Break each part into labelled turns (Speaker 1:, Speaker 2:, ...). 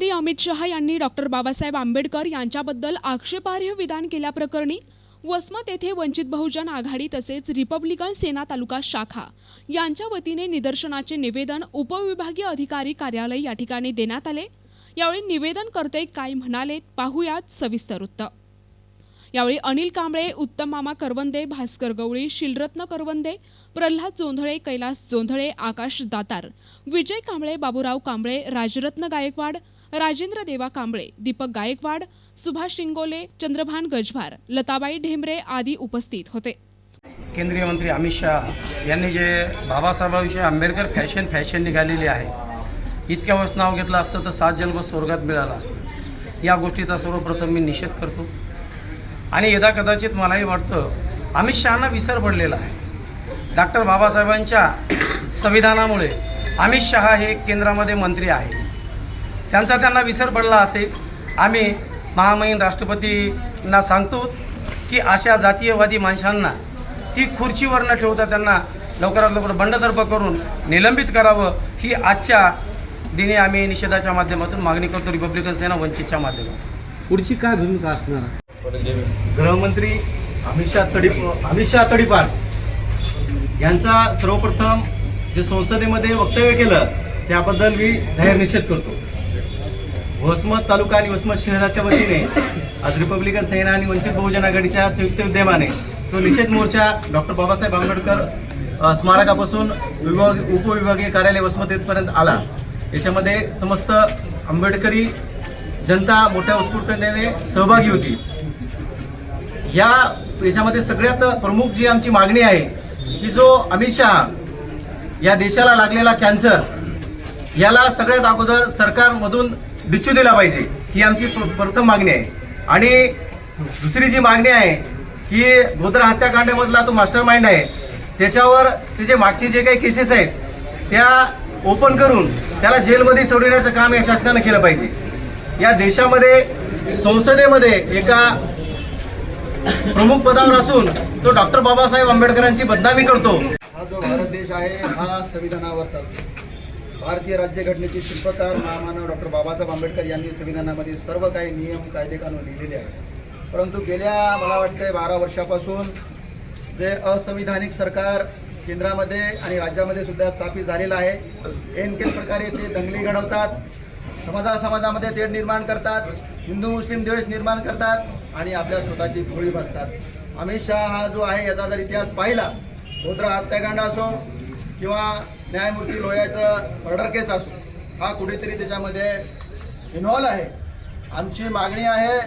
Speaker 1: अमित शहा यांनी डॉक्टर बाबासाहेब आंबेडकर यांच्याबद्दल आक्षेपार्ह विधान केल्याप्रकरणी वसमत येथे वंचित बहुजन आघाडी तसेच रिपब्लिकन सेना तालुका शाखा यांच्या वतीने निदर्शनाचे निवेदन उपविभागीय अधिकारी कार्यालय या ठिकाणी देण्यात आले. यावेळी निवेदनकर्ते काय म्हणाले पाहूयात सविस्तर वृत्त. यावेळी अनिल कांबळे उत्तम मामा करवंदे भास्कर गवळी शिलरत्न करवंदे प्रल्हाद जोंधळे कैलास जोंधळे आकाश दातार विजय कांबळे बाबूराव कांबळे राजरत्न गायकवाड राजेंद्र देवा कांबळे दीपक गायकवाड सुभाष शिंगोले चंद्रभान गजभार लताबाई ढेंबरे आदी उपस्थित होते.
Speaker 2: केंद्रीय मंत्री अमित शहा यांनी जे बाबासाहेबांविषयी आंबेडकर फॅशन फॅशन निघालेली आहे इतक्या वेळेस नाव घेतलं असतं तर सात जन्म स्वर्गात मिळालं असतं. या गोष्टीचा सर्वप्रथम मी निषेध करतो. आणि यदा कदाचित मलाही वाटतं अमित शहाना विसर पडलेला आहे. डॉक्टर बाबासाहेबांच्या संविधानामुळे अमित शहा हे केंद्रामध्ये मंत्री आहे त्यांचा त्यांना विसर पडला असेल. आम्ही महामहिम राष्ट्रपतींना सांगतो की अशा जातीयवादी माणसांना ती खुर्चीवर न ठेवता त्यांना लवकरात लवकर बंडदर्प करून निलंबित करावं ही आजच्या दिनी आम्ही निषेधाच्या माध्यमातून मागणी करतो रिपब्लिकन सेना वंचितच्या माध्यमातून.
Speaker 3: पुढची काय भूमिका असणार?
Speaker 4: गृहमंत्री अमित शहा तडी अमित शहा तडीपार यांचा सर्वप्रथम जे संसदेमध्ये वक्तव्य केलं त्याबद्दल मी जाहीर निषेध करतो. वसमत तालुका आणि वसमत शहराच्या वतीने आज रिपब्लिकन सेना आणि वंचित बहुजन आघाडीच्या संयुक्त विद्यमाने तो निषेध मोर्चा डॉक्टर बाबासाहेब आंबेडकर स्मारकापासून विभाग उपविभागीय कार्यालय वसमत येथपर्यंत आला. याच्यामध्ये समस्त आंबेडकरी जनता मोठ्या उत्स्फूर्ततेने सहभागी होती. या याच्यामध्ये सगळ्यात प्रमुख जी आमची मागणी आहे की जो अमित शहा या देशाला लागलेला कॅन्सर याला सगळ्यात अगोदर सरकारमधून बिच्छू दिला पाहिजे ही आमची प्र- प्रथम मागणी आहे. आणि दुसरी जी मागणी आहे की गोत्रा हत्याकांडामधला तो मास्टर माइंड आहे त्याच्यावर त्याचे मागचे जे काही केसेस आहेत त्या ओपन करून त्याला जेलमध्ये सोडवण्याचं काम या शासनानं केलं पाहिजे. या देशामध्ये संसदेमध्ये एका प्रमुख पदावर असून तो डॉक्टर बाबासाहेब आंबेडकरांची बदनामी करतो.
Speaker 5: हा जो भारत देश आहे हा संविधानावर चालतो भारतीय राज्यघटनेचे शिल्पकार महामानव डॉक्टर बाबासाहेब आंबेडकर यांनी संविधानामध्ये सर्व काही नियम कायदे कानून लिहिलेले आहेत. परंतु गेल्या मला वाटतं बारा वर्षापासून जे असंविधानिक सरकार केंद्रामध्ये आणि राज्यामध्ये सुद्धा स्थापित झालेलं आहे एनके प्रकारे ते दंगली घडवतात समाजा समाजामध्ये तेढ निर्माण करतात हिंदू मुस्लिम द्वेष निर्माण करतात आणि आपल्या स्वतःची भोळी बसतात. अमित शहा हा जो आहे याचा जर इतिहास पाहिला गोद्रा हत्याकांड असो किंवा न्यायमूर्ती लोह्याचं मर्डर केस असो हा कुठेतरी त्याच्यामध्ये इन्व्हॉल्व आहे. आमची मागणी आहे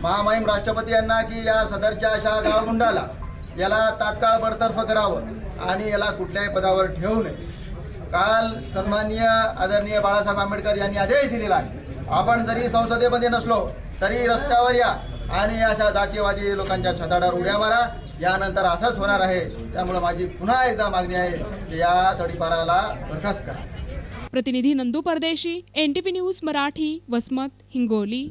Speaker 5: महामहिम राष्ट्रपती यांना की या सदरच्या अशा गावगुंडाला याला तात्काळ बडतर्फ करावं आणि याला कुठल्याही पदावर ठेवू नये. काल सन्माननीय आदरणीय बाळासाहेब आंबेडकर यांनी आदेश दिलेला आहे. आपण जरी संसदेमध्ये नसलो तरी रस्त्यावर या. आणि अशा जातीयवादी लोकांच्या छताडावर उड्या मारा. यानंतर असंच होणार आहे. त्यामुळे माझी पुन्हा एकदा मागणी आहे की या तडीपाराला बरखास्त करा.
Speaker 1: प्रतिनिधी नंदू परदेशी एनटीपी न्यूज मराठी वसमत हिंगोली.